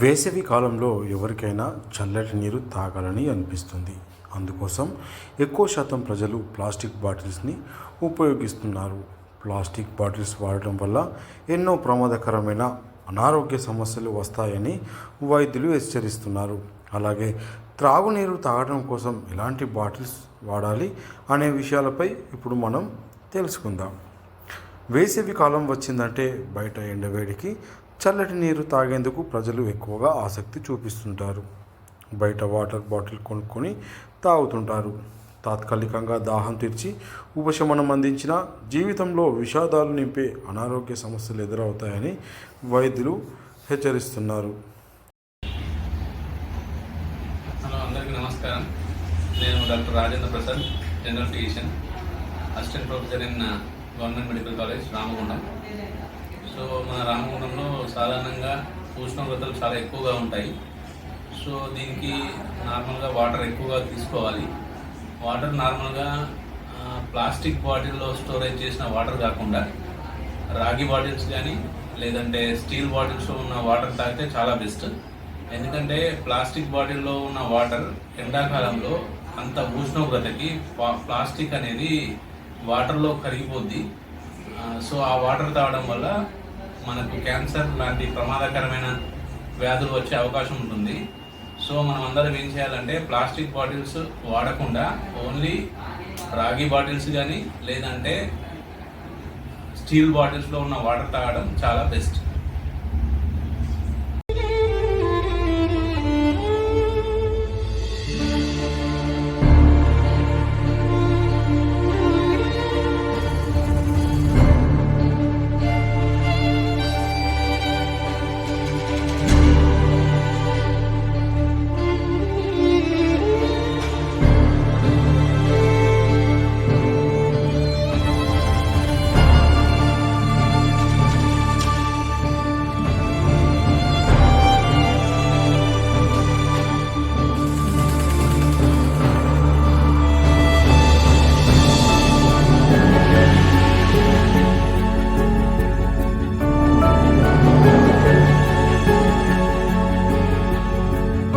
వేసవి కాలంలో ఎవరికైనా చల్లటి నీరు తాగాలని అనిపిస్తుంది. అందుకోసం ఎక్కువ శాతం ప్రజలు ప్లాస్టిక్ బాటిల్స్ని ఉపయోగిస్తున్నారు. ప్లాస్టిక్ బాటిల్స్ వాడటం వల్ల ఎన్నో ప్రమాదకరమైన అనారోగ్య సమస్యలు వస్తాయని వైద్యులు హెచ్చరిస్తున్నారు. అలాగే త్రాగునీరు తాగడం కోసం ఎలాంటి బాటిల్స్ వాడాలి అనే విషయాలపై ఇప్పుడు మనం తెలుసుకుందాం. వేసవి కాలం వచ్చిందంటే బయట ఎండవేడికి చల్లటి నీరు తాగేందుకు ప్రజలు ఎక్కువగా ఆసక్తి చూపిస్తుంటారు. బయట వాటర్ బాటిల్ కొనుక్కొని తాగుతుంటారు. తాత్కాలికంగా దాహం తీర్చి ఉపశమనం అందించిన జీవితంలో విషాదాలు నింపే అనారోగ్య సమస్యలు ఎదురవుతాయని వైద్యులు హెచ్చరిస్తున్నారు. హలో అందరికీ నమస్కారం. నేను doctor Rajendra Prasad general physician. Assistant professor in government medical college Ramagundam. So మన రామగుండంలో సాధారణంగా ఉష్ణోగ్రతలు చాలా ఎక్కువగా ఉంటాయి. సో దీనికి నార్మల్గా వాటర్ ఎక్కువగా తీసుకోవాలి. వాటర్ నార్మల్గా ప్లాస్టిక్ బాటిల్లో స్టోరేజ్ చేసిన వాటర్ కాకుండా రాగి బాటిల్స్ కానీ లేదంటే స్టీల్ బాటిల్స్లో ఉన్న వాటర్ తాగితే చాలా బెస్ట్. ఎందుకంటే ప్లాస్టిక్ బాటిల్లో ఉన్న వాటర్ ఎండాకాలంలో అంత ఉష్ణోగ్రతకి ప్లాస్టిక్ అనేది వాటర్లో కరిగిపోద్ది. సో ఆ వాటర్ తాగడం వల్ల మనకు క్యాన్సర్ లాంటి ప్రమాదకరమైన వ్యాధులు వచ్చే అవకాశం ఉంటుంది. సో మనం అందరం ఏం చేయాలంటే ప్లాస్టిక్ బాటిల్స్ వాడకుండా ఓన్లీ రాగి బాటిల్స్ కానీ లేదంటే స్టీల్ బాటిల్స్లో ఉన్న వాటర్ తాగడం చాలా బెస్ట్.